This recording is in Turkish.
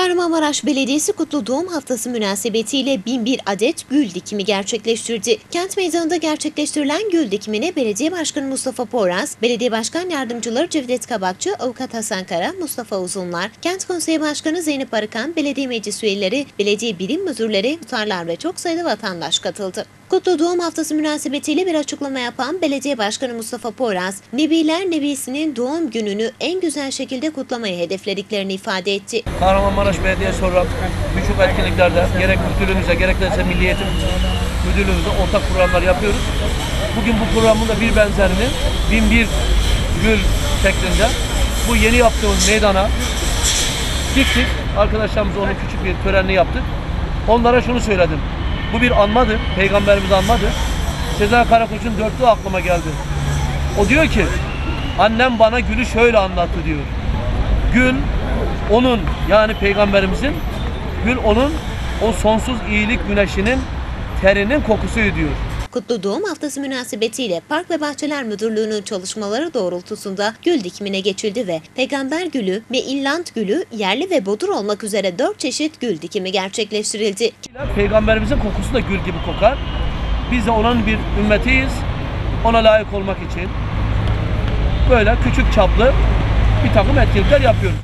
Kahramanmaraş Belediyesi Kutlu Doğum Haftası münasebetiyle 1001 adet gül dikimi gerçekleştirdi. Kent meydanında gerçekleştirilen gül dikimine Belediye Başkanı Mustafa Poraz, Belediye Başkan Yardımcıları Cevdet Kabakçı, Avukat Hasan Kara, Mustafa Uzunlar, Kent Konseyi Başkanı Zeynep Arıkan, Belediye Meclis üyeleri, belediye birim müdürleri, muhtarlar ve çok sayıda vatandaş katıldı. Kutlu Doğum Haftası münasebetiyle bir açıklama yapan Belediye Başkanı Mustafa Poraz, Nebiler Nebisi'nin doğum gününü en güzel şekilde kutlamayı hedeflediklerini ifade etti. Kahramanmaraş Belediyesi olarak birçok etkinliklerde gerek müdürlüğümüze gerek de ise Milli Eğitim Müdürlüğümüze ortak programlar yapıyoruz. Bugün bu programın da bir benzerini 1001 gül şeklinde bu yeni yaptığımız meydana diktik. Arkadaşlarımızla onun küçük bir törenini yaptık. Onlara şunu söyledim. Bu bir anmadır. Peygamberimiz anmadır. Sezen Karakoç'un dörtlüğü aklıma geldi. O diyor ki annem bana gülü şöyle anlattı diyor. Gül onun yani peygamberimizin gül onun o sonsuz iyilik güneşinin terinin kokusuydu diyor. Kutlu Doğum Haftası münasebetiyle Park ve Bahçeler Müdürlüğü'nün çalışmaları doğrultusunda gül dikimine geçildi ve peygamber gülü ve illant gülü yerli ve bodur olmak üzere dört çeşit gül dikimi gerçekleştirildi. Peygamberimizin kokusu da gül gibi kokar. Biz de onun bir ümmetiyiz. Ona layık olmak için böyle küçük çaplı bir takım etkinlikler yapıyoruz.